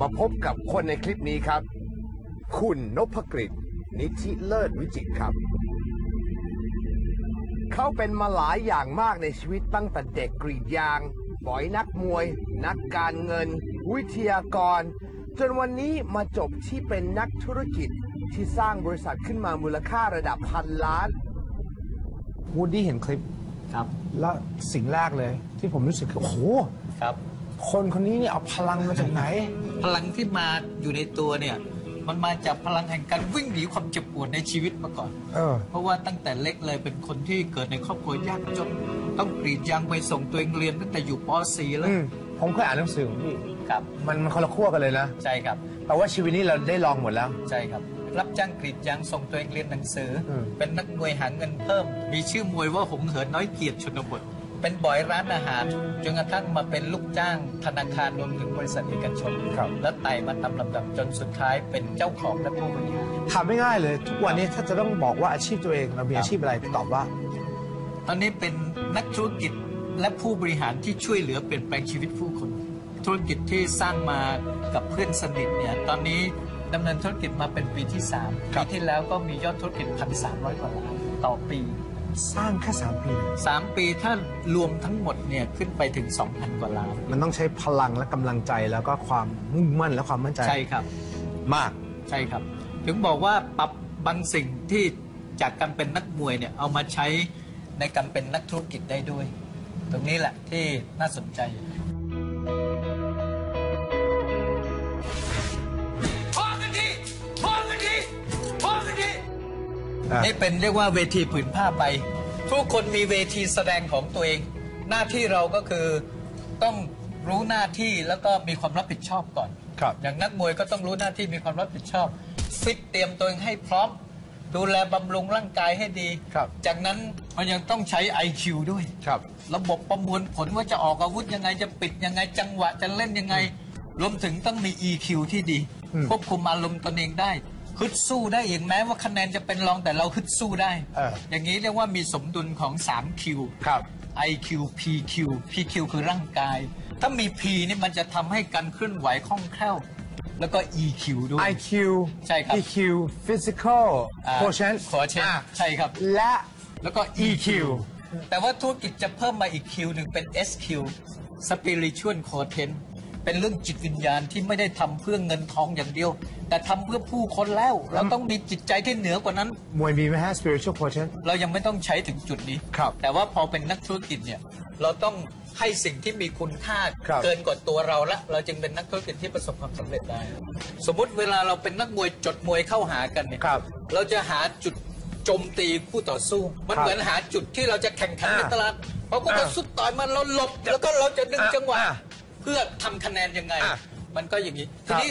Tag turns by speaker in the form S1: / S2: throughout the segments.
S1: มาพบกับคนในคลิปนี้ครับ คุณนพกฤษนิธิเลิศวิจิตรครับ เขาเป็นมาหลายอย่างมากในชีวิตตั้งแต่เด็กกรีดยางบอยนักมวย นักการเงิน วิทยากร จนวันนี้มาจบที่เป็นนักธุรกิจที่สร้างบริษัทขึ้นมามูลค่าระดับพันล้าน
S2: วูดดี้เห็นคลิป
S3: ครับ
S2: แล้วสิ่งแรกเลยที่ผมรู้สึกคือโอ้โห
S3: ครับ
S2: คนคนนี้เนี่ยเอาพลังมาจากไหน
S3: พลังที่มาอยู่ในตัวเนี่ย มันมาจากพลังแห่งการวิ่งหนีความเจ็บปวดในชีวิตมาก่อน
S2: เออ
S3: เพราะว่าตั้งแต่เล็กเลยเป็นคนที่เกิดในครอบครัวยากจนต้องกรีดยางไปส่งตัวเองเรียนตั้งแต่อยู่ป .4 แล้ว
S2: อืมผมเคยอ่านหนังสือของพี่
S3: ครับ
S2: มันมันคนละขั้วกันเลยนะ
S3: ใช่ครับ
S2: แต่ว่าชีวิตนี้เราได้ลองหมดแล้ว
S3: ใช่ครับ รับจ้างกรีดยางส่งตัวเองเรียนหนังสืออ
S2: ม
S3: เป็นนักมวยหาเงินเพิ่ม มีชื่อมวยว่าหงเหินน้อยเกียรติชนบท เป็นบอยร้านอาหารจนกระทั่งมาเป็นลูกจ้างธนาคารรวมถึงบริษัทเอกชน
S2: ครับ
S3: และไต่มาตามลำดับจนสุดท้ายเป็นเจ้าของและผู้บริหาร
S2: ถามไม่ง่ายเลย ทุกวันนี้ถ้าจะต้องบอกว่าอาชีพตัวเองเรามีอาชีพอะไรตอบว่า
S3: ตอนนี้เป็นนักธุรกิจและผู้บริหารที่ช่วยเหลือเปลี่ยนแปลงชีวิตผู้คน ธุรกิจที่สร้างมากับเพื่อนสนิทเนี่ยตอนนี้ดำเนินธุรกิจมาเป็นปีที่3
S2: ครั
S3: ปี
S2: บ
S3: ที่แล้วก็มียอดธุรกิจพันสามร้อยกว่าล้านต่อปี
S2: สร้างแค่สามปี
S3: 3 ปีถ้ารวมทั้งหมดเนี่ยขึ้นไปถึง 2,000 กว่าล้าน
S2: มันต้องใช้พลังและกำลังใจแล้วก็ความมุ่งมั่นและความมั่นใจ
S3: ใช่ครับ
S2: มาก
S3: ใช่ครับ ถึงบอกว่าปรับบางสิ่งที่จากการเป็นนักมวยเนี่ยเอามาใช้ในการเป็นนักธุรกิจได้ด้วย ตรงนี้แหละที่น่าสนใจ นี่เป็นเรียกว่าเวทีผืนผ้าใบทุกคนมีเวทีแสดงของตัวเอง หน้าที่เราก็คือต้องรู้หน้าที่แล้วก็มีความรับผิดชอบก่อน
S2: ครับ
S3: อย่างนักมวยก็ต้องรู้หน้าที่มีความรับผิดชอบฟิตเตรียมตัวเองให้พร้อม ดูแลบำรุงร่างกายให้ดี
S2: ครับ
S3: จากนั้นมันยังต้องใช้ IQ ด้วย
S2: ครับ
S3: ระบบประมวลผลว่าจะออกอาวุธยังไงจะปิดยังไงจังหวะจะเล่นยังไง รวมถึงต้องมี EQ ที่ดี
S2: อืม
S3: ควบคุมอารมณ์ตนเองได้ ฮึดสู้ได้เองแม้ว่าคะแนนจะเป็นรองแต่เราฮึดสู้ได้
S2: เออ
S3: อย่างนี้เรียกว่ามีสมดุลของ 3Q
S2: ครับ
S3: IQ PQ PQ คือร่างกาย ถ้ามี P นี่มันจะทำให้การเคลื่อนไหวคล่องแคล่ว แล้วก็ EQ ด้วย
S2: IQ
S3: ใช่ครับ
S2: EQ physical
S3: อ่า
S2: quotient
S3: ขอเช่น
S2: อะ
S3: ใช่ครับ
S2: และ
S3: แล้วก็ EQ แต่ว่าธุรกิจจะเพิ่มมาอีก Q หนึ่งเป็น SQ Spiritual Content เป็นเรื่องจิตวิญญาณที่ไม่ได้ทำเพื่อเงินทองอย่างเดียว แต่ทำเพื่อผู้คนแล้ว เราต้องมีจิตใจที่เหนือกว่านั้น
S2: มวยมีไหมฮะ spiritual quotient
S3: เรายังไม่ต้องใช้ถึงจุดนี้
S2: ครับ
S3: แต่ว่าพอเป็นนักธุรกิจเนี่ยเราต้องให้สิ่งที่มีคุณค่า
S2: ครับ
S3: เกินกว่าตัวเราละเราจึงเป็นนักธุรกิจที่ประสบความสำเร็จได้ สมมุติเวลาเราเป็นนักมวยจดมวยเข้าหากันเนี่ย
S2: ครับ
S3: เราจะหาจุดโจมตีคู่ต่อสู้ มัน
S2: ครับ
S3: เหมือนหาจุดที่เราจะแข่งขัน
S2: อ่า
S3: ในตลาดเพราะก็จะ
S2: อ่า
S3: สุดต่อยมันเราหลบแล้วก็เราจะดึง
S2: อ่า
S3: จังหวะ
S2: อ่า
S3: เพื่อทำคะแนนยังไง
S2: อ่า
S3: มันก็อย่างนี้
S2: ค
S3: ที
S2: รับ
S3: นี้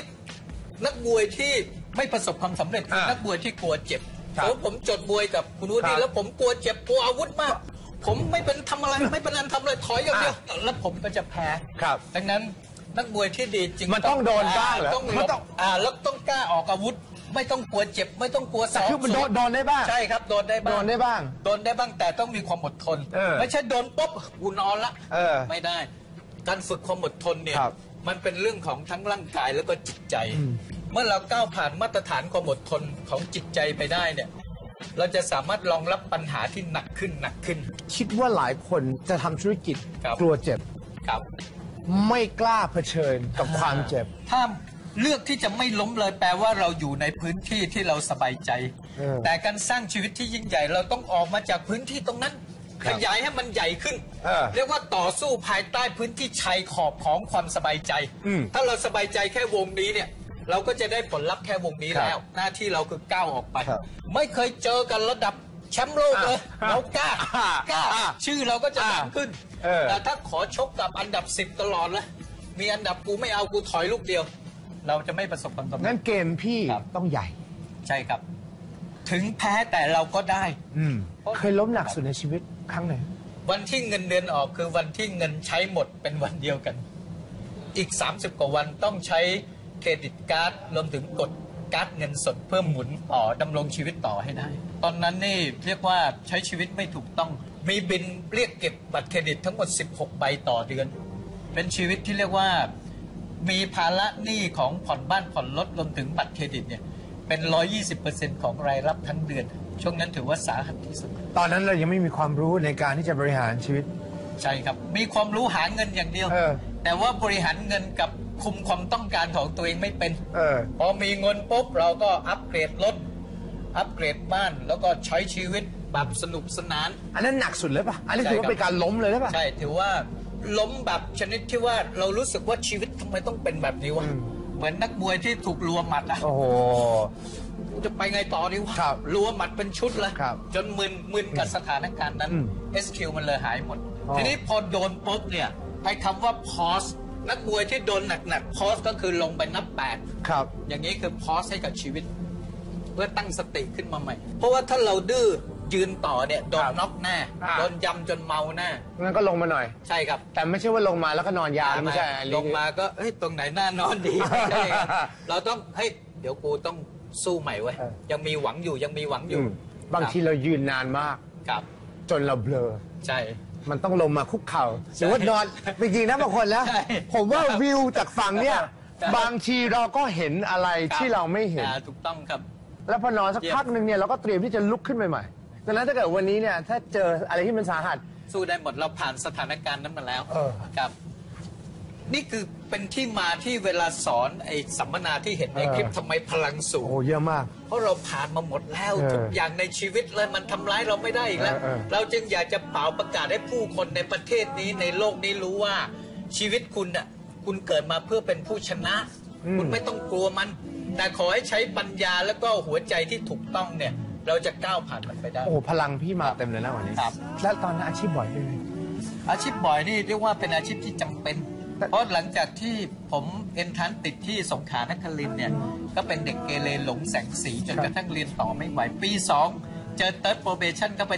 S3: นักมวยที่ไม่ประสบความสำเร็จคือ
S2: อ่า
S3: นักมวยที่กลัวเจ็บ
S2: ครับ
S3: ผมผมจดมวยกับคุณวุ
S2: ครั
S3: ฒิ
S2: บ
S3: แล้วผมกลัวเจ็บกลัวอาวุธมาก ผมไม่เป็นทำอะไรไม่เป็นอันทำเลยถอยอย่างเดียวแล้วผมก็จะแพ้
S2: ครับ
S3: ดังนั้นนักมวยที่ดีจริง
S2: มันต้องโดนบ้างเหรอ
S3: ต้อง
S2: มัน
S3: ล
S2: ต้อบง
S3: อ่าแล้วต้องกล้าออกอาวุธ ไม่ต้องกลัวเจ็บ ไม่ต้องกลัวส
S2: แต่
S3: อบ
S2: คือมันโดนโดนได้บ้าง
S3: ใช่ครับโดนได้บ้าง
S2: โดนได้บ้าง
S3: โดนได้บ้างแต่ต้องมีความอดทน
S2: เออ
S3: ไม่ใช่โดนปุ๊บกูนอนละ
S2: เออ
S3: ไม่ได้ การฝึกความอดทนเนี่ย
S2: ครับ
S3: มันเป็นเรื่องของทั้งร่างกายแล้วก็จิตใจ
S2: อืม
S3: เมื่อเราก้าวผ่านมาตรฐานความอดทนของจิตใจไปได้เนี่ย เราจะสามารถรองรับปัญหาที่หนักขึ้นหนักขึ้น
S2: คิดว่าหลายคนจะทำธุรกิจ
S3: ครับ
S2: กลัวเจ็บ
S3: ครับ
S2: ไม่กล้าเผชิญกับความเจ็บ
S3: ถ้าเลือกที่จะไม่ล้มเลยแปลว่าเราอยู่ในพื้นที่ที่เราสบายใจ
S2: เออ
S3: แต่การสร้างชีวิตที่ยิ่งใหญ่เราต้องออกมาจากพื้นที่ตรงนั้น
S2: ครั
S3: ข
S2: บ
S3: ยายให้มันใหญ่ขึ้น
S2: เออ
S3: เรียกว่าต่อสู้ภายใต้พื้นที่ชายขอบของความสบายใจ
S2: อืม
S3: ถ้าเราสบายใจแค่วงนี้เนี่ย เราก็จะได้ผลลัพธ์แค่วงนี้
S2: ครับ
S3: แล้ว หน้าที่เราคือก้าวออกไป
S2: ครับ
S3: ไม่เคยเจอกันระดับแชมป์โลกเลย
S2: อะ
S3: เรากล้า
S2: อะ
S3: กล้า
S2: อะ
S3: ชื่อเราก็จะ
S2: อะ
S3: ดังขึ้น
S2: เออ
S3: แต่ถ้าขอชกกับอันดับสิบตลอดเลยมีอันดับกูไม่เอากูถอยลูกเดียว เราจะไม่ประสบความสำเร็
S2: งั้
S3: จ
S2: นเกมพี่
S3: ครับ
S2: ต้องใหญ่
S3: ใช่ครับ ถึงแพ้แต่เราก็ได้
S2: อืม เคยล้มหนักสุดในชีวิตครั้งไหน
S3: วันที่เงินเดือนออกคือวันที่เงินใช้หมดเป็นวันเดียวกัน อีก 30 กว่าวันต้องใช้เครดิตการ์ดรวมถึงกดการ์ดเงินสดเพื่อหมุนต่อดำรงชีวิตต่อให้ได้ ตอนนั้นนี่เรียกว่าใช้ชีวิตไม่ถูกต้อง มีบินเรียกเก็บบัตรเครดิตทั้งหมด 16 ใบต่อเดือน เป็นชีวิตที่เรียกว่า มีภาระหนี้ของผ่อนบ้านผ่อนรถรวมถึงบัตรเครดิตเนี่ยเป็น 120%ของรายรับทั้งเดือน ช่วงนั้นถือว่าสาหัสที่สุด
S2: ตอนนั้นเรายังไม่มีความรู้ในการที่จะบริหารชีวิต
S3: ใช่ครับ มีความรู้หาเงินอย่างเดียว
S2: เออ
S3: แต่ว่าบริหารเงินกับคุมความต้องการของตัวเองไม่เป็น
S2: เออ
S3: พอมีเงินปุ๊บเราก็อัปเกรดรถอัปเกรดบ้าน แล้วก็ใช้ชีวิตแบบสนุกสนาน
S2: อันนั้นหนักสุดเลยป่ะ อันนี้
S3: ใช่
S2: ถือว่า
S3: ครับ
S2: เป็นการล้มเลยหรือเปล่ะ
S3: ใช่ถือว่าล้มแบบชนิดที่ว่าเรารู้สึกว่าชีวิตทำไมต้องเป็นแบบนี้วะ
S2: อืม
S3: เหมือนนักมวยที่ถูกรัวหมัดอะ
S2: โอ้โห
S3: กู จะไปไงต่อดีวะ
S2: ครับ
S3: รัวหมัดเป็นชุดเลย
S2: ครับ
S3: จนมึนมึนกับสถานการณ์นั้น
S2: อืม
S3: SQ มันเลยหายหมด
S2: อ๋อ
S3: ทีนี้พอโดนปุ๊บเนี่ยไอ้คำว่า pause นักมวยที่โดนหนักๆ pause ก็คือลงไปนับแปด
S2: ครับ
S3: อย่างนี้คือ pause ให้กับชีวิต เพื่อตั้งสติขึ้นมาใหม่ เพราะว่าถ้าเราดื้อยืนต่อเนี่ยโดน
S2: ครับ
S3: น็อกแน่
S2: อ่า
S3: โดนยำจนเมาแน่
S2: งั้นก็ลงมาหน่อย
S3: ใช่ครับ
S2: แต่ไม่ใช่ว่าลงมาแล้วก็นอนยาวไม่ใช่อันนี้
S3: ลงมาก็เฮ้ยตรงไหนน่านอนดีไม่ใช่ครับเราต้องเฮ้ยเดี๋ยวกูต้อง สู้ใหม่เว้ย
S2: เออ
S3: ยังมีหวังอยู่ยังมีหวังอ
S2: อื
S3: ยู่
S2: มบางทีเรายืนนานมาก
S3: ครับ
S2: จนเราเบลอ
S3: ใช่
S2: มันต้องลงมาคุกเข่าหรือว่านอนจริงๆนะบางคนแล้ว
S3: ใช่
S2: ผมว่าวิวจากฝั่งเนี่ย
S3: ใช่
S2: บางทีเราก็เห็นอะไรที่เราไม่เห็น
S3: อ่าถูกต้องครับ
S2: แล้วพอนอนสัก
S3: เยี่ยม
S2: พักหนึ่งเนี่ยเราก็เตรียมที่จะลุกขึ้นไปใหม่ดังนั้นถ้าเกิดวันนี้เนี่ยถ้าเจออะไรที่มันสาหัส
S3: สู้ได้หมดเราผ่านสถานการณ์นั้นมาแล้ว
S2: เออ
S3: ครับ นี่คือเป็นที่มาที่เวลาสอนไอ้สัมมนาที่เห็นในคลิป
S2: เออ
S3: ทำไมพลังสู
S2: โอ้
S3: ง
S2: โหเยอะมาก
S3: เพราะเราผ่านมาหมดแล้ว
S2: เออ
S3: ทุกอย่างในชีวิตเลยมันทำร้ายเราไม่ได้อีกแล้ว
S2: เออเออ
S3: เราจึงอยากจะเป่าประกาศให้ผู้คนในประเทศนี้ในโลกนี้รู้ว่าชีวิตคุณน่ะคุณเกิดมาเพื่อเป็นผู้ชนะ คุณไม่ต้องกลัวมัน แต่ขอให้ใช้ปัญญาแล้วก็หัวใจที่ถูกต้องเนี่ย เราจะก้าวผ่านมันไปได้
S2: โอ้โหพลังพี่มาเต็มเลยนะวันนี้
S3: ครับ
S2: แล้วตอนนั้นอาชีพบ่อยด้วยไหม
S3: อาชีพบ่อยนี่เรียกว่าเป็นอาชีพที่จำเป็น
S2: แต่
S3: เพราะหลังจากที่ผมเอนทรานซ์ติดที่สงขลานครินทร์เนี่ย ก็เป็นเด็กเกเรหลงแสงสีจนกระทั่งเรียนต่อไม่ไหว ปี 2 เจอเติร์ดโปรเบชั่นก็ไป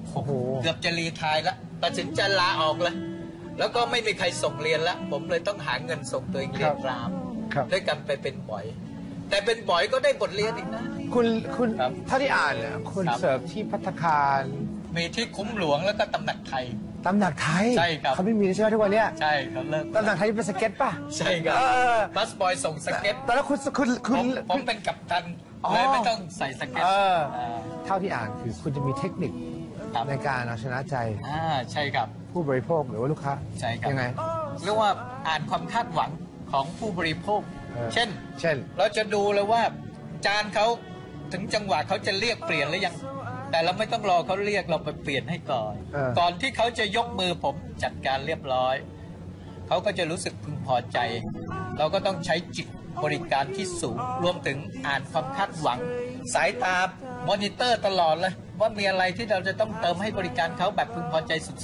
S3: 1.66 เกือบจะรีไทายแล้วตัดสินใจลาออกเลยแล้วก็ไม่มีใครส่งเรียนแล้วผมเลยต้องหาเงินส่งตัวเองเรียนราม
S2: ครับ
S3: ด้วยกันไปเป็นบ่อย แต่เป็นบ่อยก็ได้บทเรียนอีกนะ
S2: คุณคุณ
S3: ครับ
S2: เท่าที่อ่านเนี่ยคุณ
S3: ครับ
S2: เสิร์ฟที่พัตตาคาร
S3: มีที่คุ้มหลวงแล้วก็ตำหนักไทย
S2: ตำหนักไทย
S3: ใช่ครับ
S2: เขาไม่มีแล้วใช่ไหมทุกวันเนี้ย
S3: ใช่เขาเลิก
S2: ตำหนักไทยเป็นสเก็ตป่ะ
S3: ใช่ครับ
S2: เออ
S3: บัสบอยส่งสเก็ต
S2: ตอนนั้นคุณคุณ
S3: ผ
S2: คุณ
S3: มผมเป็นกัปตัน
S2: อ๋อ
S3: เลยไม่ต้องใส่สเก็ต
S2: เออ
S3: อ่า
S2: เท่าที่อ่านคือคุณจะมีเทคนิค
S3: ครับ
S2: ในการเอาชนะใจ
S3: อ่าใช่ครับ
S2: ผู้บริโภคหรือว่าลูกค้า
S3: ใช่ครับ
S2: ยังไง
S3: เรียกว่าอ่านความคาดหวังของผู้บริโภค
S2: เออ
S3: เช่น
S2: เช่น
S3: เราจะดูเลยว่า จานเขาถึงจังหวะเขาจะเรียกเปลี่ยนหรือยัง แต่เราไม่ต้องรอเขาเรียกเราไปเปลี่ยนให้ก่อน
S2: เออ
S3: ก่อนที่เขาจะยกมือผมจัดการเรียบร้อย เขาก็จะรู้สึกพึงพอใจ เราก็ต้องใช้จิตบริการที่สูง รวมถึงอ่านความคาดหวัง สายตามอนิเตอร์ตลอดเลย ว่ามีอะไรที่เราจะต้องเติมให้บริการเขาแบบพึงพอใจสุด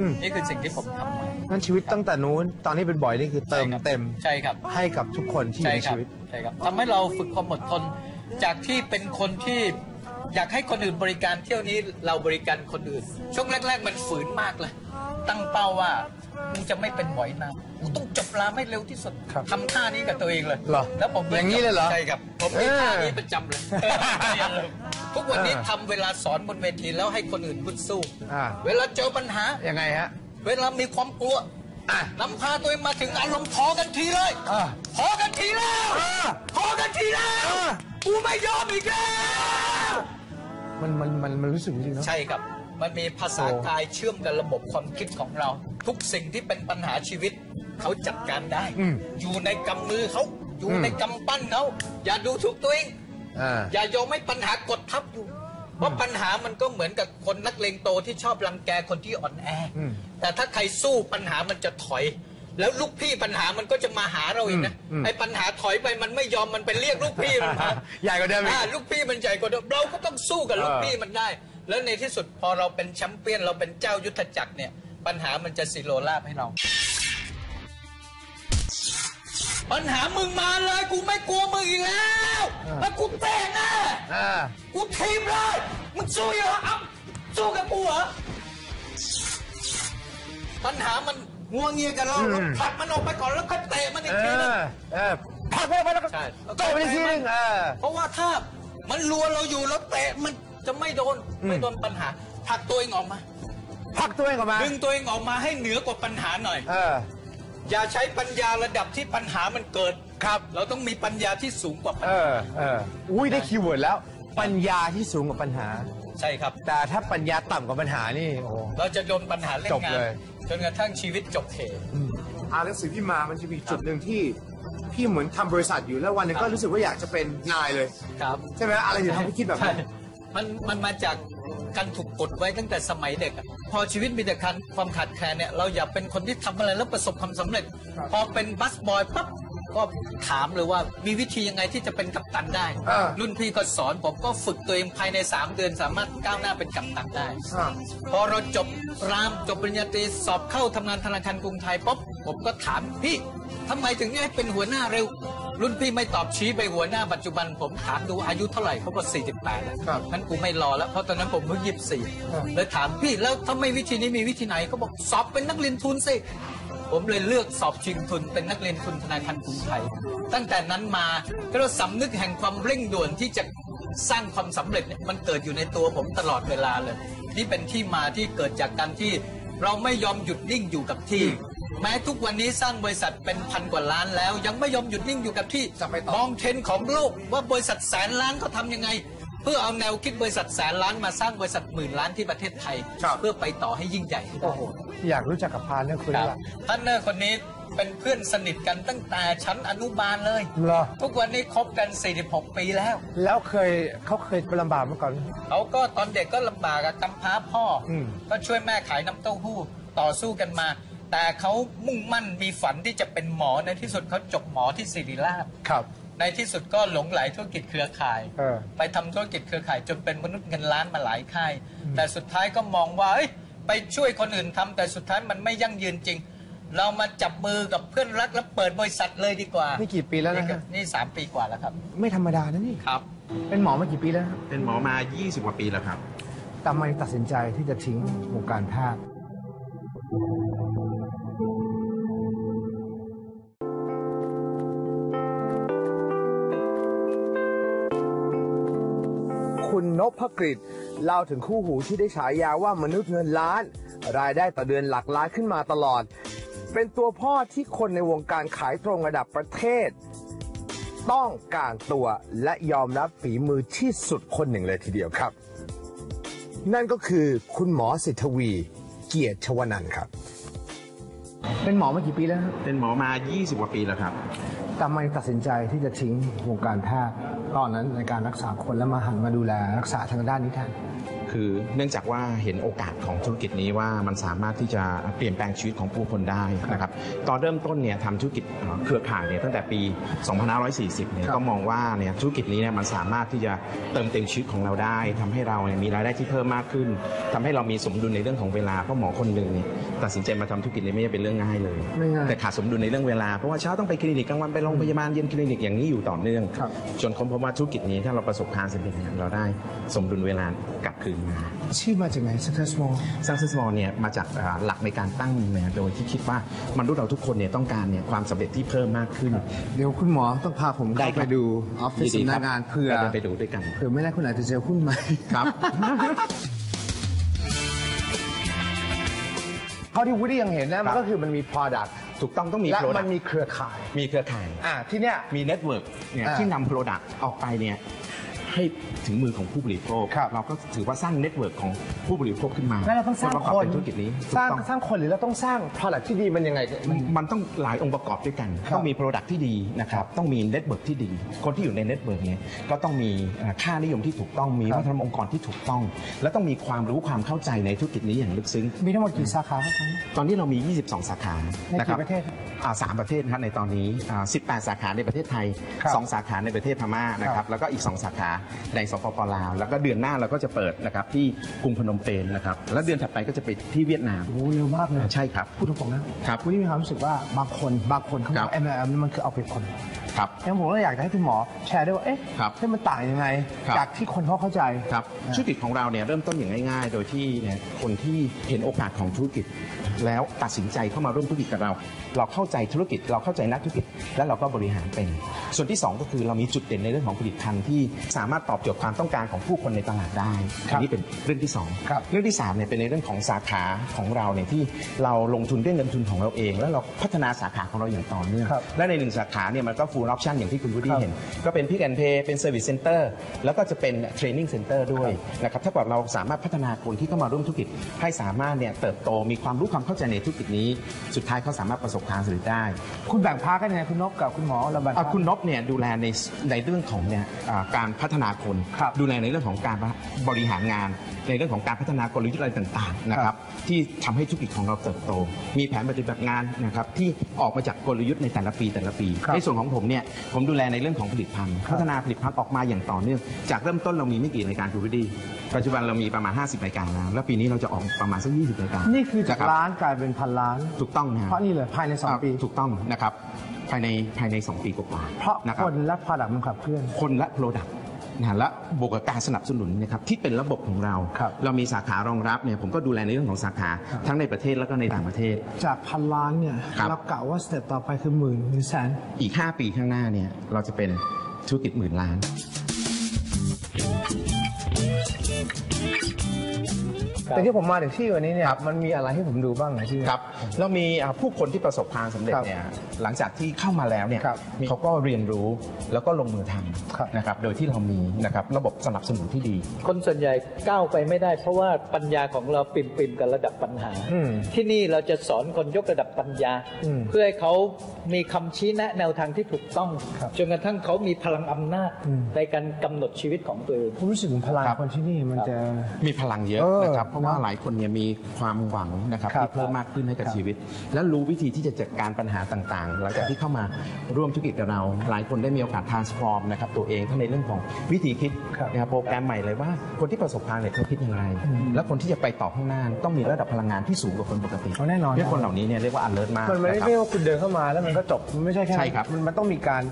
S2: อืม
S3: ๆ นี่คือสิ่งที่ผมทำมา
S2: นั่นชีวิตตั้งแต่นู้น ตอนนี้เป็นบ่อยนี่คือเติม
S3: ใช่ครับ
S2: เต็ม
S3: ใช่ครับ
S2: ให้กับทุกคนที่อยู่
S3: ใช่
S2: ใน
S3: ครั
S2: ชีวิต
S3: ใช่ครับทำให้เราฝึกความอดทนจากที่เป็นคนที่ อยากให้คนอื่นบริการเที่ยวนี้เราบริการคนอื่น ช่วงแรก ๆ มันฝืนมากเลย ตั้งเป้าว่ากูจะไม่เป็นหมอยน้ำกูต้องจบรามให้เร็วที่สุด
S2: ครับ
S3: ทำท่านี้กับตัวเองเลย
S2: เหรอ
S3: แล้วผม
S2: อย่างนี้เลยเหรอ
S3: ใช่ครับผมมี
S2: เออ
S3: ท่านี้ประจำเลยทุกวันนี้ทำเวลาสอนบนเวทีแล้วให้คนอื่นพูดสู้
S2: อ่า
S3: เวลาเจอปัญหา
S2: ยังไงฮะ
S3: เวลามีความกลัว
S2: อะ
S3: นำพาตัวเองมาถึงอารมณ์พอกันทีเลย
S2: อ่า
S3: พอกันทีแล้ว
S2: อ่า
S3: พอกันทีแล้ว
S2: อ่า
S3: กูไม่ยอมอีกแล้ว
S2: มันมันมันมันรู้สึกจริงๆเนาะ
S3: ใช่ครับ มันมีภาษากายเชื่อมกับระบบความคิดของเรา ทุกสิ่งที่เป็นปัญหาชีวิต เขาจัดการได้
S2: อืม
S3: อยู่ในกำมือเขาอยู่
S2: อืม
S3: ในกำปั้นเขาอย่าดูถูกตัวเอง
S2: อ่า
S3: อย่ายอมให้ปัญหากดทับอยู่ เพราะปัญหามันก็เหมือนกับคนนักเลงโตที่ชอบรังแกคนที่อ่อนแออ
S2: ม
S3: แต่ถ้าใครสู้ปัญหามันจะถอย แล้วลูกพี่ปัญหามันก็จะมาหาเราอีกนะ
S2: อืมอืม
S3: ไอ้ปัญหาถอยไปมันไม่ยอมมันไปเรียกลูกพี่มันมา
S2: ใหญ่กว่าเดิมอีก
S3: อ่าลูกพี่มันใหญ่กว่าเดิมเราก็ต้องสู้กับลูก
S2: เออ
S3: พี่มันได้ แล้วในที่สุดพอเราเป็นแชมเปี้ยนเราเป็นเจ้ายุทธจักรเนี่ย ปัญหามันจะสิโลลาบให้เรา ปัญหามึงมาเลย กูไม่กลัวมึงอีกแล้วแล้วกูเตะหน้า
S2: อ่า
S3: กูทีมเลยมึงสู้เหรอเอ้าสู้กับกูเหรอปัญหามัน งัวเงียกับเรา
S2: อืม
S3: เราผลักมันออกไปก่อนแล้วค่อยเตะมันอี
S2: เอก
S3: ทีนึง
S2: อเออพักไปไปแล้วก็
S3: ใช่
S2: โตไปอีกทีนึงเออ
S3: เพราะว่าถ้ามันรัวเราอยู่แล้วเตะมันจะไม่โดน
S2: อืม
S3: ไม่โดนปัญหาผลักตัวเองออกมา
S2: พักตัวเองออกมา
S3: ดึงตัวเองออกมาให้เหนือกว่าปัญหาหน่อย
S2: เออ
S3: อย่าใช้ปัญญาระดับที่ปัญหามันเกิด
S1: ครับ
S3: เราต้องมีปัญญาที่สูงกว่าปัญ
S1: เอ
S3: หา
S1: อเอออุ้ยได้คีย์เวิร์ดแล้ว ปัญญาที่สูงกว่าปัญหา
S3: ใช่ครับ
S1: แต่ถ้าปัญญาต่ำกว่าปัญหานี่โอ้โห
S3: เราจะโดนปัญหาเล่น
S1: จบ
S3: งาน
S1: เลย
S3: จนกระทั่งชีวิตจบเหตุ
S2: อ่านหนังสือพี่มามันจะมีจุดหนึ่งที่พี่เหมือนทำบริษัทอยู่แล้ววันหนึงก็รู้สึกว่าอยากจะเป็นนายเลย
S3: ครับ
S2: ใช่ไหมอะไรถึงทำให้คิดแบบ
S3: ใช่
S2: นั้น
S3: มันมันมาจากการถูกกดไว้ตั้งแต่สมัยเด็กอะพอชีวิตมีแต่การความขาดแคลนเนี่ยเราอยากเป็นคนที่ทำอะไรแล้วประสบความสำเร็จ พอเป็นบัสบอยปั๊บ ก็ถามเลยว่ามีวิธียังไงที่จะเป็นกัปตันได้
S2: อ่า
S3: รุ่นพี่ก็สอนผมก็ฝึกตัวเองภายใน 3 เดือนสามารถก้าวหน้าเป็นกัปตันได้
S2: อ่า
S3: พอเราจบรามจบปริญญาตรีสอบเข้าทำงานธนาคารกรุงไทยปุ๊บผมก็ถามพี่ทำไมถึงให้เป็นหัวหน้าเร็ว รุ่นพี่ไม่ตอบชี้ไปหัวหน้าปัจจุบัน ผมถามดูอายุเท่าไหร่เขาบอก48แล้ว
S2: ครับ
S3: งั้นกูไม่รอแล้วเพราะตอนนั้นผมเพิ่งยี่สิบสี่เลยถามพี่แล้วถ้าไม่วิธีนี้มีวิธีไหนเขาบอกสอบเป็นนักเรียนทุนสิ ผมเลยเลือกสอบชิงทุนเป็นนักเรียนทุนธนาคารกรุงไทย ตั้งแต่นั้นมาก็เราสำนึกแห่งความเร่งด่วนที่จะสร้างความสำเร็จเนี่ยมันเกิดอยู่ในตัวผมตลอดเวลาเลย นี่เป็นที่มาที่เกิดจากการที่เราไม่ยอมหยุดนิ่งอยู่กับที่ แม้ทุกวันนี้สร้างบริษัทเป็นพันกว่าล้านแล้ว ยังไม่ยอมหยุดนิ่งอยู่กับที่
S2: จะไปต่อ
S3: มองเทรนด์ของโลกว่าบริษัทแสนล้านเขาทำยังไงเพื่อเอาแนวคิดบริษัทแสนล้านมาสร้างบริษัทหมื่นล้านที่ประเทศไทย
S2: ครับ
S3: เพื่อไปต่อให้ยิ่งใหญ่ให้ได้
S2: โอ้โหอยากรู้จักกับพานเนี่ยคุย
S3: ค
S2: ด้
S3: รับ
S2: วย
S3: ท่านเนอร์คนนี้เป็นเพื่อนสนิทกันตั้งแต่ชั้นอนุบาลเลย
S2: เหรอ
S3: ทุกวันนี้คบกัน 46 ปีแล้ว
S2: แล้วเคยเขาเคยลำบากมาก่อน
S3: เขาก็ตอนเด็กก็ลำบากอะกำพร้าพ่ออ
S2: ม
S3: ก็ช่วยแม่ขายน้ำเต้าหู้ต่อสู้กันมา แต่เขามุ่งมั่นมีฝันที่จะเป็นหมอในที่สุดเขาจบหมอที่ศิริราช
S2: ครับ
S3: ในที่สุดก็หลงไหลธุรกิจเครือข่าย
S2: เออ
S3: ไปทำธุรกิจเครือข่ายจนเป็นมนุษย์เงินล้านมาหลายค่าย แต่สุดท้ายก็มองว่าเอ้ยไปช่วยคนอื่นทำแต่สุดท้ายมันไม่ยั่งยืนจริง เรามาจับมือกับเพื่อนรักแล้วเปิดบริษัทเลยดีกว่า
S2: นี่กี่ปีแล้วนะ
S3: นี่ก็
S2: ฮะ
S3: นี่สามปีกว่าแล้วครับ
S2: ไม่ธรรมดานะนี่
S3: ครับ
S2: เป็นหมอมากี่ปีแล้วครับ
S4: เป็นหมอมา 20 กว่าปีแล้วครับ
S2: ทำไมตัดสินใจที่จะทิ้งวงการแพทย์
S1: คุณนพกฤษเล่าถึงคู่หูที่ได้ฉายาว่ามนุษย์เงินล้าน รายได้ต่อเดือนหลักล้านขึ้นมาตลอด เป็นตัวพ่อที่คนในวงการขายตรงระดับประเทศ ต้องการตัวและยอมรับฝีมือที่สุดคนหนึ่งเลยทีเดียวครับ นั่นก็คือคุณหมอสิทธวี เกียรติชวนันท์ครับ
S2: เป็นหมอมากี่ปีแล้วครับ
S4: เป็นหมอมา 20 กว่าปีแล้วครับ
S2: ทำไมตัดสินใจที่จะทิ้งวงการแพทย์ ตอนนั้นในการรักษาคนแล้วมาหันมาดูแลรักษาทางด้านนี้แทน
S4: คือเนื่องจากว่าเห็นโอกาสของธุรกิจนี้ว่ามันสามารถที่จะเปลี่ยนแปลงชีวิตของผู้คนได้นะครับตอนเริ่มต้นเนี่ยทำธุรกิจเอ่อเครือข่ายเนี่ยตั้งแต่ปี 2540 เนี่ย
S2: ครับ
S4: ก็มองว่าเนี่ยธุรกิจนี้เนี่ยมันสามารถที่จะเติมเต็มชีวิตของเราได้ทำให้เราเนี่ยมีรายได้ที่เพิ่มมากขึ้นทำให้เรามีสมดุลในเรื่องของเวลาเพราะหมอคนหนึ่งเนี่ยตัดสินใจมาทำธุรกิจนี้ไม่ใช่เป็นเรื่องง่ายเลย
S2: ไม่ง่าย
S4: แต่ขาดสมดุลในเรื่องเวลาเพราะว่าเช้าต้องไปคลินิกกลางวันไปโรงพยาบาลเย็นคลินิกอย่างนี้อยู่ต่อเนื่อง
S2: ครับ
S4: จนค้นพบว่าธุรกิจนี้ถ้าเราประสบความสำเร็จเนี่ยเราได้สมดุลเวลากลับคืนมา
S2: ชื่อมาจากไหน Success Mall
S4: สร้างเซสมอลเนี่ยมาจากอ่าหลักในการตั้งเนี่ยโดยที่คิดว่ามนุษย์เราทุกคนเนี่ยต้องการเนี่ยความสำเร็จที่เพิ่มมากขึ้น
S2: เดี๋ยวคุณหมอต้องพาผม
S4: ได้
S2: เข้า
S4: ครั
S2: ไป
S4: บ
S2: ดูออฟฟิศ
S4: ยิดี
S2: สำ
S4: ค
S2: นั
S4: รับ
S2: กงานเพื่อ
S4: เราเดินไปดูด้วยกัน
S2: เผื่อไม่ได้คุณอาจจะเจอหุ้นใหม่
S4: ครับ
S2: เท่าที่วูดดี้ยังเห็นนะ
S4: ครั
S2: มัน
S4: บ
S2: ก็คือมันมี product
S4: ถูกต้องต้องมี
S2: และ
S4: โปร
S2: มั
S4: ดั
S2: น
S4: กต์
S2: มีเครือข่าย
S4: มีเครือข่าย
S2: อ่าที่เนี้ย
S4: มีเน็ตเวิร์กเนี่ย
S2: อ่า
S4: ที่นำโปรดักต์ออกไปเนี่ย ให้ถึงมือของผู้บริโภค
S2: ครับ
S4: เราก็ถือว่าสร้างเน็ตเวิร์กของผู้บริโภคขึ้นมา
S2: แล้วเราต้องสร้าง
S4: พื่ประก
S2: ค
S4: อบ
S2: น
S4: เป็นธุรกิจนี้
S2: สร้าง
S4: ถูกต้อง
S2: สร้างคนหรือเราต้องสร้าง product ที่ดีมันยังไง
S4: มันต้องหลายองค์ประกอบด้วยกัน
S2: ครับ
S4: ต้องมี Product ที่ดีนะครับ ต้องมีเน็ตเวิร์กที่ดี คนที่อยู่ในเน็ตเวิร์กเนี่ยก็ต้องมีเอ่อค่านิยมที่ถูกต้อง มี
S2: ครับ
S4: วัฒนธรรมองค์กรที่ถูกต้อง และต้องมีความรู้ความเข้าใจในธุรกิจนี้อย่างลึกซึ้ง
S2: มีทั้งหมดกี่สาขาครับตอนนี้
S4: ตอนนี้เรามี 22 สาขา
S2: ในกี่
S4: นะครับ
S2: ประเทศ
S4: อ่าสามประเทศนะครับในตอนนี้อ่า18 สาขาในประเทศไทย
S2: ครับ
S4: 2 สาขาในประเทศพม่านะค
S2: ครั
S4: รับบ แล้วก็อีก 2 สาขาในสปปลาว แล้วก็เดือนหน้าเราก็จะเปิดนะครับที่กรุงพนมเปญนะครับแล้วเดือนถัดไปก็จะไปที่เวียดนาม
S2: โอ้เร็วมากเลย
S4: ใช่ครับ
S2: พูดตรงๆนะครับวูดดี้มีความรู้สึกว่าบางคนบางคนเขาบ
S4: ครั
S2: อบ ก MLM นี่มันคือเอาไปคน
S4: ครับ
S2: งั้นผมก็อยากจะให้คุณหมอแชร์ด้วยว่าเอ๊ะ
S4: ครับ
S2: ให้มันต่างยังไง
S4: ครับ
S2: จากที่คนเขาเข้าใจ
S4: ครับ
S2: นะ
S4: ธุรกิจของเราเนี่ยเริ่มต้นอย่างง่าย ๆ โดยที่เนี่ยคนที่เห็นโอกาสของธุรกิจ แล้วตัดสินใจเข้ามาร่วมธุรกิจกับเรา เราเข้าใจธุรกิจ เราเข้าใจนักธุรกิจ และเราก็บริหารเป็น ส่วนที่ 2 ก็คือเรามีจุดเด่นในเรื่องของผลิตภัณฑ์ที่สามารถตอบโจทย์ความต้องการของผู้คนในตลาดได้
S2: ครั
S4: อั
S2: บ
S4: นนี้เป็นเรื่องที่สอง
S2: ครับ
S4: เรื่องที่3เนี่ยเป็นในเรื่องของสาขาของเราเนี่ยที่เราลงทุนด้วยเงินทุนของเราเอง แล้วเราพัฒนาสาขาของเราอย่างต่อเนื่อง
S2: ครับ
S4: และในหนึ่งสาขาเนี่ยมันก็ full option อย่างที่คุณวูด
S2: ค
S4: ดี้
S2: รับ
S4: เห็น ก็เป็น pick and pay เป็น service center แล้วก็จะเป็น training center ด้วยนะครับถ้าเกิดเราสามารถพัฒนาคนที่เข้ามาร่วมธุรกิจให้สามารถเนี่ยเติบโตมีความรู้ความเข้าใจในธุรกิจนี้ สุดท้ายเขาสามารถประสบความสำเร็จได้
S2: คุณแบ่งพาร์ทกันยังไงคุณนกกับคุณหมอระบาย
S4: อะคุณนบเนี่ยดูแลในในเรื่องของเนี่ยอ่าการพัฒนาคน
S2: ครับ
S4: ดูแลในเรื่องของการบริหารงาน ในเรื่องของการพัฒนากลยุทธ์อะไรต่างๆนะค
S2: ครั
S4: รับบที่ทำให้ธุรกิจของเราเติบโต มีแผนปฏิบัติงานนะครับที่ออกมาจากกลยุทธ์ในแต่ละปีแต่ละปี
S2: ครับ
S4: ในส่วนของผมเนี่ยผมดูแลในเรื่องของผลิตภัณฑ์
S2: ครับ
S4: พัฒนาผลิตภัณฑ์ออกมาอย่างต่อเนื่อง จากเริ่มต้นเรามีไม่กี่รายการคุณวิดี ปัจจุบันเรามีประมาณ 50รายการแล้วแล้วปีนี้เราจะออกประมาณสัก20รายการ
S2: นี่คือจากะ
S4: รับ
S2: ล้านกลายเป็นพันล้าน
S4: ถูกต้องนะฮ
S2: เพราะนี่เลยภายในสองปี
S4: ถูกต้องนะครับภายในภายในสองปีกว่าๆ
S2: เพราะ
S4: นะค
S2: ครับนและ product มันขับเคลื่อน
S4: คนและ Product นะ ฮะและบวกกับการสนับสนุนนะครับที่เป็นระบบของเรา
S2: ครับ
S4: เรามีสาขารองรับเนี่ยผมก็ดูแลในเรื่องของสาขา
S2: ครับ
S4: ทั้งในประเทศแล้วก็ในต่างประเทศ
S2: จากพันล้านเนี่ย
S4: ครับ
S2: เรากะว่าสเต็ปต่อไปคือหมื่นหรือแสน
S4: อีก 5 ปีข้างหน้าเนี่ยเราจะเป็นธุรกิจหมื่นล้าน
S2: แต่ที่ผมมาถึงที่วันนี้เนี่ยมันมีอะไรให้ผมดูบ้างไหนที่
S4: ครับเรามีอ่าผู้คนที่ประสบความสำเร็จ
S2: ครับ
S4: เนี่ยหลังจากที่เข้ามาแล้วเนี่ย
S2: ครับ
S4: เขาก็เรียนรู้แล้วก็ลงมือท
S2: ครับำ
S4: นะครับโดยที่เรามีนะครับระบบสนับสนุนที่ดี
S3: คนส่วนใหญ่ก้าวไปไม่ได้ เพราะว่าปัญญาของเราปิ่มปิมๆกับระดับปัญหา
S2: อืม
S3: ที่นี่เราจะสอนคนยกระดับปัญญา
S2: อืม
S3: เพื่อให้เขามีคำชี้แนะแนวทางที่ถูกต้อง
S2: ครับ
S3: จนกระทั่งเขามีพลังอำนาจ
S2: อืม
S3: ในการกำหนดชีวิตของตัวเอง
S2: ผมรู้สึกถึงพลัง
S4: ครับ
S2: คนที่นี่มันจะ
S4: มีพลังเยอะ
S2: เออ
S4: นะครับเพราะว่า
S2: เนอะ
S4: หลายคนเนี่ยมีความหวังนะครับ
S2: ครับ
S4: ที่เพิ่มมากขึ้นให้กับ
S2: ครับ
S4: ชีวิต และรู้วิธีที่จะจัดการปัญหาต่างๆ หลังจากที่เข้ามาร่วมธุรกิจกับเรา หลายคนได้มีโอกาส transform นะครับตัวเองทั้งในเรื่องของวิธีคิด
S2: ครับ
S4: นะครับโปรแกรมใหม่เลยว่าคนที่ประสบความสำเร็จเขาคิดอย่างไร
S2: อืม
S4: และคนที่จะไปต่อข้างหน้าต้องมีระดับพลังงานที่สูงกว่าคนปกติ
S2: เอาแน่นอน
S4: เยคนเหล่านี้เนี่ยเรียกว่า alert มาก
S2: มันไม่ได้
S4: นะครับ
S2: ไม่ว่าคุณเดินเข้ามาแล้วมันก็จบมันไม่ใช่แค่นั้น
S4: ใช่ครับ
S2: มันมันต้องมีการ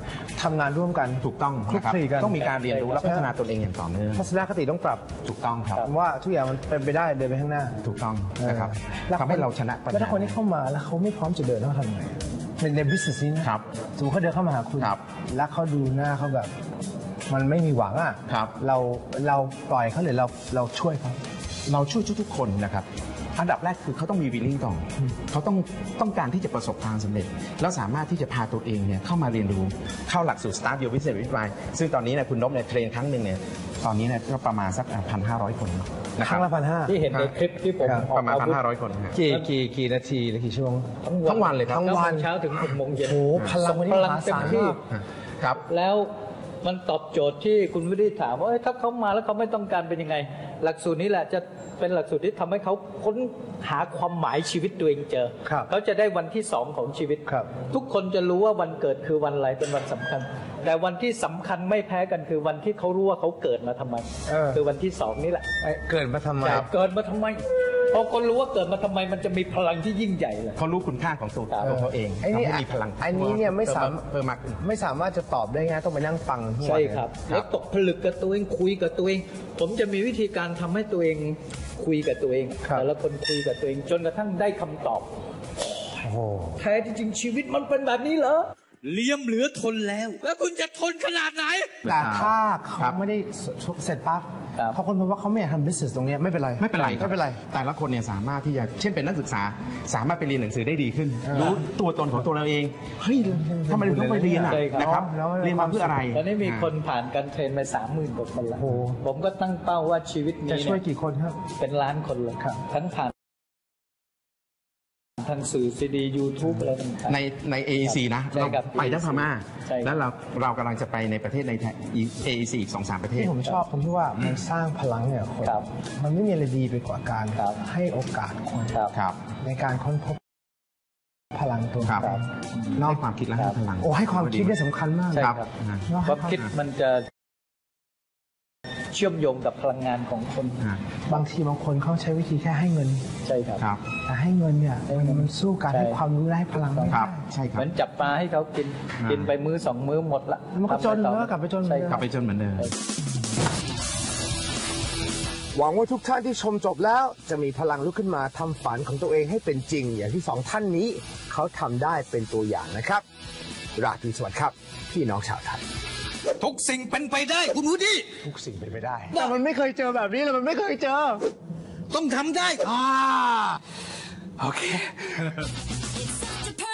S2: ทำงานร่วมกัน
S4: ถูกต้อง
S2: คลุก
S4: นะครับ
S2: คลีกัน
S4: ต้องมีการเรียนรู้และพัฒนาตนเองอย่างต่อเนื่อง
S2: ทัศนคติต้องปรับ
S4: ถูกต้องครับ
S2: ว่าทุกอย่างมันเป็นไปได้เดินไปข้างหน้า
S4: ถูกต้องนะครับ
S2: แล้ว
S4: ทำให้เราชนะปัญ
S2: แล้วถ้า
S4: หา
S2: คนที่เข้ามาแล้วเขาไม่พร้อมจะเดินเขาทำไงในใน business นี้นะครับสมมติเขาเดินเข้ามาหาคุณ
S4: ครับ
S2: แล้วเขาดูหน้าเขาแบบ มันไม่มีหวังอะ
S4: ครับ
S2: เราเราปล่อยเขาหรือเราเราช่วยเขา
S4: เราช่วยทุกๆคนนะครับอันดับแรกคือเขาต้องมีวิลลิ่งก่อนเขาต้องต้องการที่จะประสบความสำเร็จ แล้วสามารถที่จะพาตัวเองเนี่ยเข้ามาเรียนรู้เข้าหลักสูตร Start Your Business with Why ซึ่งตอนนี้เนี่ยคุณนพเนี่ยเทรนครั้งหนึ่งเนี่ย ตอนนี้เนี่ยก็ประมาณสักพันห้าร้อยคนนะ
S2: ค
S4: ครั
S2: รั้
S4: บ
S2: งละพันห้า
S3: ที่เห็นในคลิปที่ผม
S2: ครับ
S3: ออก
S4: ประมาณ
S3: อา
S4: พัน
S3: วุธ
S4: ห้าร้อยคนนะ
S2: กี่กี่กี่นาทีหรือกี่ชั่วโมง
S4: ทั้งวันเลยครับ
S2: ทั้งวัน
S3: เก้าโมเช้าถึงหกโมงเย็น
S2: โอ้โหพลังวันนี้
S3: พ
S2: ม
S3: ลัง
S2: หา
S3: เต็ม
S2: ศาล
S3: ที่
S2: มาก
S4: ครับ
S3: แล้วมันตอบโจทย์ที่คุณวิริถามว่าเอ้ยถ้าเขามาแล้วเขาไม่ต้องการเป็นยังไง หลักสูตรนี้แหละจะเป็นหลักสูตรที่ทำให้เขาค้นหาความหมายชีวิตตัวเองเจอ
S2: ครับ
S3: เขาจะได้วันที่สองของชีวิต
S2: ครับ
S3: ทุกคนจะรู้ว่าวันเกิดคือวันอะไรเป็นวันสำคัญ แต่วันที่สำคัญไม่แพ้กันคือวันที่เขารู้ว่าเขาเกิดมาทำไม
S2: เออ
S3: คือวันที่สองนี่แหละ
S2: ไอ้เกิดมาทำไม
S3: แต่เกิดมาทำไมพอคนรู้ว่าเกิดมาทำไมมันจะมีพลังที่ยิ่งใหญ่เลย
S4: เขารู้คุณค่าของตัว
S3: ครับ
S4: ตัวเขาเอง
S2: ไอ้นี่
S4: ทำให้มีพลัง
S2: ไอ้นี้เนี่ยไม่สาม
S4: เพิ่มมากขึ้น
S2: ไม่สามารถจะตอบได้ง่ายต้องไปนั่งฟังทั้งวัน
S3: ใช่
S2: เลย
S3: ครับ
S4: ครับ
S3: แล้วตกผลึกกับตัวเองคุยกับตัวเอง ผมจะมีวิธีการทำให้ตัวเองคุยกับตัวเอง
S2: ครับ
S3: แต่ละคนคุยกับตัวเองจนกระทั่งได้คำตอบ
S2: โอ้โห
S3: แท้ที่จริงชีวิตมันเป็นแบบนี้เหรอ เลี่ยมเหลือทนแล้ว แล้วคุณจะทนขนาดไหน
S2: แต่ถ้าเขา
S4: ครับ
S2: ไม่ได้เสร็จปั๊บ
S3: ครับ
S2: เขาคนพบว่าเขาไม่อยากทำ business ตรงเนี้ยไม่เป็นไร
S4: ไม่เป็นไรคบ
S2: ไม่เป็นไร
S4: แต่ละคนเนี่ยสามารถที่จะเช่นเป็นนักศึกษา สามารถไปเรียนหนังสือได้ดีขึ้น รู้ตัวตนของตัวเราเองเฮ้ยทำไมเราต้องไปเรียนอะ
S3: ใช่ครับ
S4: นะครับ
S2: แล้ว
S4: เรียนมาเพื่ออะไร
S3: ตอนนี้มีคนผ่านการเทรนไปสามหมื่นกว่าคนแล้ว
S2: โอ้โห
S3: ผมก็ตั้งเป้าว่าชีวิตนี้
S2: จะช่วย
S3: เนี่ย
S2: กี่คนครับ
S3: เป็นล้านคนเลย
S2: ครับ
S3: ทั้งผ่าน ทางสื่อซีดียูทูบอะไรต่างๆ
S4: ในใน AEC นะ
S3: ใช่
S4: เรา
S3: ครับ
S4: ไปทั้งพม่า
S3: ใช่ครับ
S4: แล้วเราเรากำลังจะไปในประเทศใน AEC อีกสองสามประเทศ
S2: ที่ผมชอบตรงที่ว่ามันสร้างพลังเนี่ยคน
S3: ครับ
S2: มันไม่มีอะไรดีไปกว่าการ
S3: ครับ
S2: ให้โอกาสคน
S3: ครับ
S4: ครับ
S2: ในการค้นพบพลังตัว
S4: ครับ
S2: เอง
S4: ให้ความคิดและให้พลัง
S2: โอ้ให้ความคิดเนี่ยสำคัญมาก
S3: ใช่
S4: ครับ
S3: ครับ
S4: อ่า
S2: เนอะ
S3: ความคิดมันจะ เชื่อมโยงกับพลังงานของคน
S4: อ่า
S2: บางทีบางคนเขาใช้วิธีแค่ให้เงิน
S3: ใช่ครับ
S4: ครับ
S2: แต่ให้เงินเนี่ยมันมันสู้การ
S3: ใช่
S2: ให้ความรู้และให้พลังไม่
S4: ค
S2: ได้
S4: รับ ใช่ค
S3: เห
S4: รับ
S3: มือนจับปลาให้เขากิน
S4: อ่ากิ
S3: กินไปมื้อสองมื้อหมดละ
S2: มันก็จน
S3: ทำต่อ
S2: แล้วก็กลับไปจนเหมือน
S3: ใช่
S2: เดิม
S3: ค
S4: กลั
S3: รั
S4: บ บไปจนเหมือนเดิม
S2: หวังว่าทุกท่านที่ชมจบแล้วจะมีพลังลุกขึ้นมาทำฝันของตัวเองให้เป็นจริง อย่างที่สองท่านนี้เขาทำได้เป็นตัวอย่างนะครับ ราตรีสวัสดิ์ครับ พี่น้องชาวไทย
S3: ทุกสิ่งเป็นไปได้ คุณวูดดี้
S5: ทุกสิ่งเป็นไปได้ แต่มันไม่เคยเจอแบบนี้เลยมันไม่เคยเจอ
S3: ต้องทำได้
S5: อ่าโอเค
S6: It's